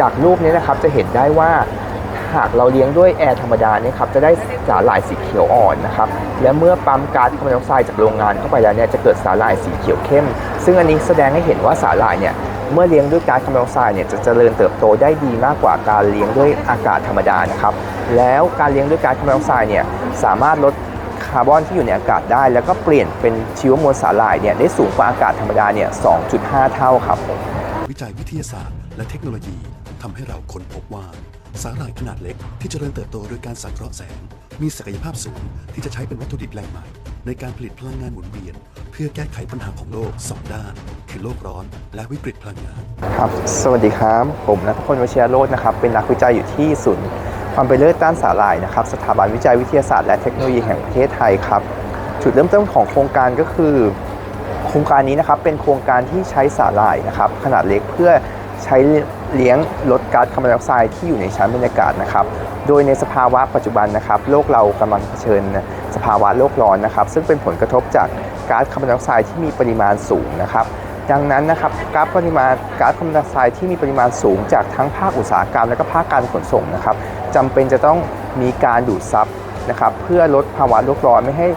จากรูปนี้นะครับจะเห็นได้ว่าหากเราเลี้ยงด้วยแอร์ธรรมดาเนี่ยครับจะได้สาหร่ายสีเขียวอ่อนนะครับและเมื่อปั๊มก๊าซคาร์บอนไดออกไซด์จากโรงงานเข้าไปแล้วเนี่ยจะเกิดสาหร่ายสีเขียวเข้ม ซึ่งอันนี้แสดงให้เห็นว่าสาหร่ายเนี่ยเมื่อเลี้ยงด้วยก๊าซคาร์บอนไดออกไซด์เนี่ยจะเจริญเติบโตได้ดีมากกว่าการเลี้ยงด้วยอากาศธรรมดานะครับแล้วการเลี้ยงด้วยก๊าซคาร์บอนไดออกไซด์เนี่ยสามารถลดคาร์บอนที่อยู่ในอากาศได้ แล้วก็เปลี่ยนเป็นชีวมวลสาหร่ายเนี่ยได้สูงกว่าอากาศธรรมดาเนี่ย 2.5 เท่าครับผมวิจัยวิทยาศาสตร์และเทคโนโลยี ทำให้เราค้นพบว่า สาหร่ายขนาดเล็กที่เจริญเติบโตโดยการสังเคราะห์แสง มีศักยภาพสูงที่จะใช้เป็นวัตถุดิบแหล่งใหม่ ในการผลิตพลังงานหมุนเวียน เพื่อแก้ไขปัญหาของโลกสองด้าน คือโลกร้อนและวิกฤตพลังงาน ครับ สวัสดีครับ ผมนัทพลวชิรโรจน์นะครับ เป็นนักวิจัยอยู่ที่ศูนย์ความเป็นเลิศด้านสาหร่ายนะครับ สถาบันวิจัยวิทยาศาสตร์และเทคโนโลยีแห่งประเทศไทยครับ จุดเริ่มต้นของโครงการก็คือ โครงการนี้นะครับเป็นโครงการที่ใช้สาหร่ายนะครับขนาดเล็กเพื่อ ใช้เลี้ยงลดก๊าซคาร์บอนไดออกไซด์ที่อยู่ในชั้นบรรยากาศนะครับ โดยในสภาวะปัจจุบันนะครับ โลกเรากำลังเผชิญสภาวะโลกร้อนนะครับ ซึ่งเป็นผลกระทบจากก๊าซคาร์บอนไดออกไซด์ที่มีปริมาณสูงนะครับ ดังนั้นนะครับก๊าซปริมาณก๊าซคาร์บอนไดออกไซด์ที่มีปริมาณสูงจากทั้งภาคอุตสาหกรรม และก็ภาคการขนส่งนะครับจำเป็นจะต้องมีการดูดซับนะครับ เพื่อลดภาวะโลกร้อนไม่ให้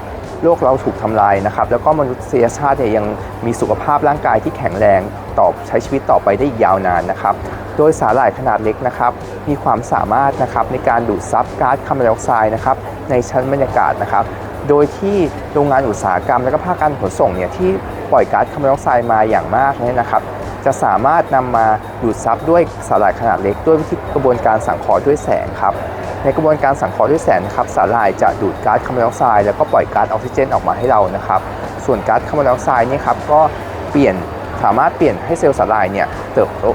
โลกเราถูกทำลายนะครับ แล้วก็มนุษยชาติเนี่ยยังมีสุขภาพร่างกายที่แข็งแรงต่อใช้ชีวิตต่อไปได้อีกยาวนานนะครับ โดยสาหร่ายขนาดเล็กนะครับ มีความสามารถนะครับในการดูดซับก๊าซคาร์บอนไดออกไซด์นะครับในชั้นบรรยากาศนะครับ โดยที่โรงงานอุตสาหกรรม และก็ภาคการขนส่งเนี่ยที่ปล่อยก๊าซคาร์บอนไดออกไซด์มาอย่างมากเนี่ยนะครับจะสามารถนำมาดูดซับด้วยสาหร่ายขนาดเล็ก ด้วยวิธีกระบวนการสังเคราะห์ด้วยแสงครับ ในกระบวนการสังเคราะห์ด้วยแสงนะครับสาหร่ายจะดูดก๊าซคาร์บอนไดออกไซด์แล้วก็ปล่อยก๊าซออกซิเจนออกมาให้เรานะครับ ส่วนก๊าซคาร์บอนไดออกไซด์นี่ครับก็เปลี่ยนสามารถเปลี่ยนให้เซลล์สาหร่ายเนี่ยเติบโต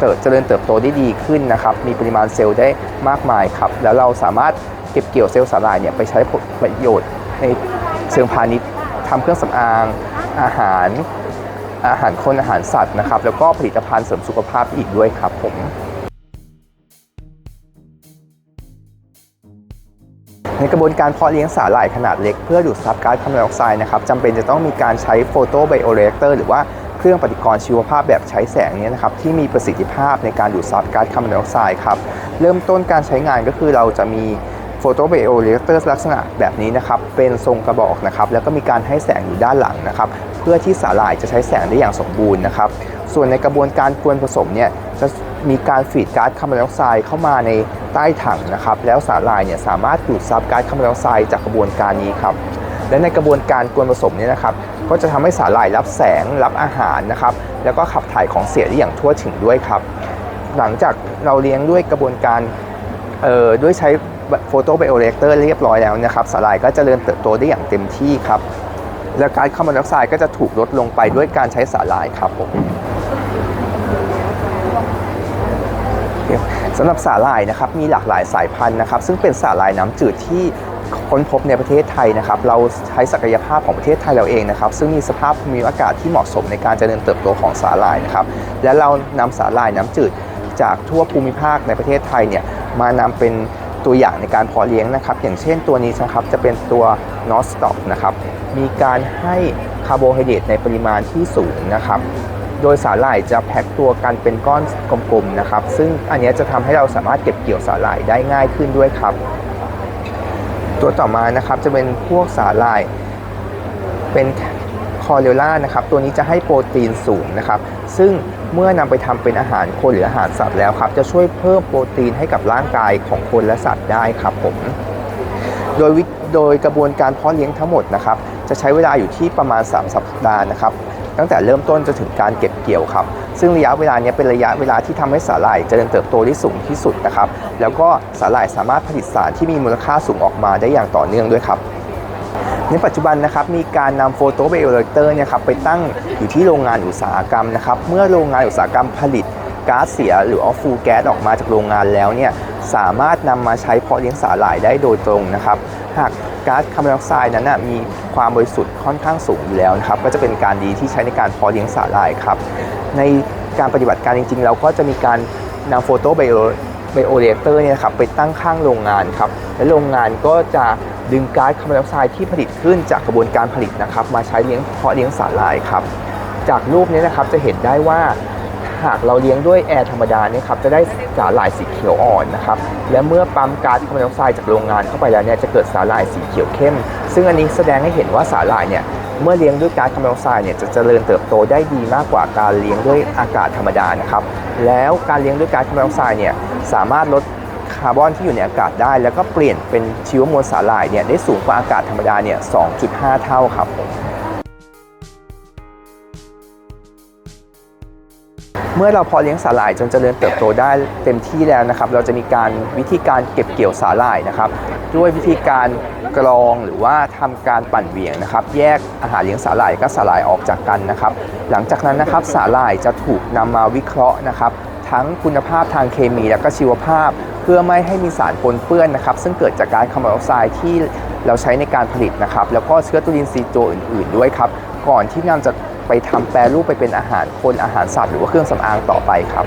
เติบเจริญเติบโตได้ดีขึ้นนะครับ มีปริมาณเซลล์ได้มากมายครับ แล้วเราสามารถเก็บเกี่ยวเซลล์สาหร่ายเนี่ยไปใช้ประโยชน์ในเชิงพาณิชย์ทำเครื่องสำอาง อาหาร อาหารคนอาหารสัตว์นะครับ แล้วก็ผลิตภัณฑ์เสริมสุขภาพอีกด้วยครับผม กระบวนการเพาะเลี้ยงสาหร่ายขนาดเล็กเพื่อดูดซับก๊าซคาร์บอนไดออกไซด์นะครับจำเป็นจะต้องมีการใช้โฟโตไบโอเรคเตอร์หรือว่าเครื่องปฏิกรณ์ชีวภาพแบบใช้แสงเนี้นะครับที่มีประสิทธิภาพในการดูดซับก๊าซคาร์บอนไดออกไซด์ครับเริ่มต้นการใช้งานก็คือเราจะมีโฟโตไบโอเรคเตอร์ลักษณะแบบนี้นะครับเป็นทรงกระบอกนะครับแล้วก็มีการให้แสงอยู่ด้านหลังนะครับเพื่อที่สาหร่ายจะใช้แสงได้อย่างสมบูรณ์นะครับส่วนในกระบวนการกวนผสมเนี่ยจะ มีการฟีดก๊าซคาร์บอนไดออกไซด์เข้ามาในใต้ถังนะครับแล้วสาหร่ายเนี่ยสามารถดูดซับก๊าซคาร์บอนไดออกไซด์จากกระบวนการนี้ครับและในกระบวนการกวนผสมเนี่ยนะครับก็จะทำให้สาหร่ายรับแสงรับอาหารนะครับแล้วก็ขับถ่ายของเสียได้อย่างทั่วถึงด้วยครับ หลังจากเราเลี้ยงด้วยกระบวนการเอ่อด้วยใช้โฟโตไบโอเรคเตอร์เรียบร้อยแล้วนะครับสาหร่ายก็จเจริญเติบโตได้อย่างเต็มที่ครับ และกาซคาร์บอนไดออกไซด์ก็จะถูกลดลงไปด้วยการใช้สาหร่ายครับผม สำหรับสาหร่ายนะครับมีหลากหลายสายพันธุ์นะครับซึ่งเป็นสาหร่ายน้ำจืดที่ค้นพบในประเทศไทยนะครับ เราใช้ศักยภาพของประเทศไทยเราเองนะครับ ซึ่งมีสภาพภูมิอากาศที่เหมาะสมในการเจริญเติบโตของสาหร่ายนะครับ และเรานำสาหร่ายน้ำจืดจากทั่วภูมิภาคในประเทศไทยเนี่ยมานำเป็นตัวอย่างในการเพาะเลี้ยงนะครับ อย่างเช่นตัวนี้นะครับจะเป็นตัวนอสต็อกนะครับ มีการให้คาร์โบไฮเดรตในปริมาณที่สูงนะครับ โดยสาหร่ายจะแพ็คตัวกันเป็นก้อนกลมๆนะครับ ซึ่งอันนี้จะทำให้เราสามารถเก็บเกี่ยวสาหร่ายได้ง่ายขึ้นด้วยครับ ตัวต่อมานะครับจะเป็นพวกสาหร่ายเป็นคอเรล่านะครับตัวนี้จะให้โปรตีนสูงนะครับ ซึ่งเมื่อนำไปทำเป็นอาหารคนหรืออาหารสัตว์แล้วครับ จะช่วยเพิ่มโปรตีนให้กับร่างกายของคนและสัตว์ได้ครับผม โดยโดยกระบวนการเพาะเลี้ยงทั้งหมดนะครับ จะใช้เวลาอยู่ที่ประมาณ 3 สัปดาห์นะครับ ตั้งแต่เริ่มต้นจนถึงการเก็บเกี่ยวครับ ซึ่งระยะเวลาเนี้ยเป็นระยะเวลาที่ทำให้สาหร่ายเจริญเติบโตได้สูงที่สุดนะครับ แล้วก็สาหร่ายสามารถผลิตสารที่มีมูลค่าสูงออกมาได้อย่างต่อเนื่องด้วยครับในปัจจุบันนะครับมีการนำโฟโตไบโอเรคเตอร์เนี่ยครับไปตั้งอยู่ที่โรงงานอุตสาหกรรมนะครับเมื่อโรงงานอุตสาหกรรมผลิตก๊าซเสียหรือออฟฟูแก๊สออกมาจากโรงงานแล้วเนี่ยสามารถนำมาใช้เพาะเลี้ยงสาหร่ายได้โดยตรงนะครับ หากก๊าซคาร์บอนไดออกไซด์นั้นนะมีความบริสุทธิ์ค่อนข้างสูงอยู่แล้วนะครับก็จะเป็นการดีที่ใช้ในการเพาะเลี้ยงสาหร่ายครับในการปฏิบัติการจริงๆ เราก็จะมีการนำโฟโตไบโอไบโอเรเตอร์เนี่ยครับไปตั้งข้างโรงงานครับและโรงงานก็จะดึงก๊าซคาร์บอนไดออกไซด์ที่ผลิตขึ้นจากกระบวนการผลิตนะครับมาใช้เลี้ยงเพาะเลี้ยงสาหร่ายครับจากรูปนี้นะครับจะเห็นได้ว่า หากเราเลี้ยงด้วยแอร์ธรรมดาเนี่ยครับจะได้สาหร่ายสีเขียวอ่อนนะครับและเมื่อปั๊มก๊าซคาร์บอนไดออกไซด์จากโรงงานเข้าไปแล้วเนี่ยจะเกิดสาหร่ายสีเขียวเข้ม ซึ่งอันนี้แสดงให้เห็นว่าสาหร่ายเนี่ยเมื่อเลี้ยงด้วยก๊าซคาร์บอนไดออกไซด์เนี่ยจะเจริญเติบโตได้ดีมากกว่าการเลี้ยงด้วยอากาศธรรมดานะครับแล้วการเลี้ยงด้วยก๊าซคาร์บอนไดออกไซด์เนี่ยสามารถลดคาร์บอนที่อยู่ในอากาศได้ แล้วก็เปลี่ยนเป็นชีวมวลสาหร่ายเนี่ยได้สูงกว่าอากาศธรรมดาเนี่ย 2.5 เท่าครับ เมื่อเราพอเลี้ยงสาหร่ายจนเจริญเติบโตได้เต็มที่แล้วนะครับ เราจะมีการวิธีการเก็บเกี่ยวสาหร่ายนะครับ ด้วยวิธีการกรองหรือว่าทำการปั่นเหวี่ยงนะครับ แยกอาหารเลี้ยงสาหร่ายกับสาหร่ายออกจากกันนะครับ หลังจากนั้นนะครับสาหร่ายจะถูกนำมาวิเคราะห์นะครับ ทั้งคุณภาพทางเคมีและก็ชีวภาพ เพื่อไม่ให้มีสารปนเปื้อนนะครับ ซึ่งเกิดจากก๊าซคาร์บอนไดออกไซด์ที่เราใช้ในการผลิตนะครับ แล้วก็เชื้อจุลินทรีย์ตัวอื่น ๆ ด้วยครับ ก่อนที่นำจะ ไปทำแปรรูปไปเป็นอาหารคนอาหารสัตว์หรือว่าเครื่องสำอางต่อไปครับ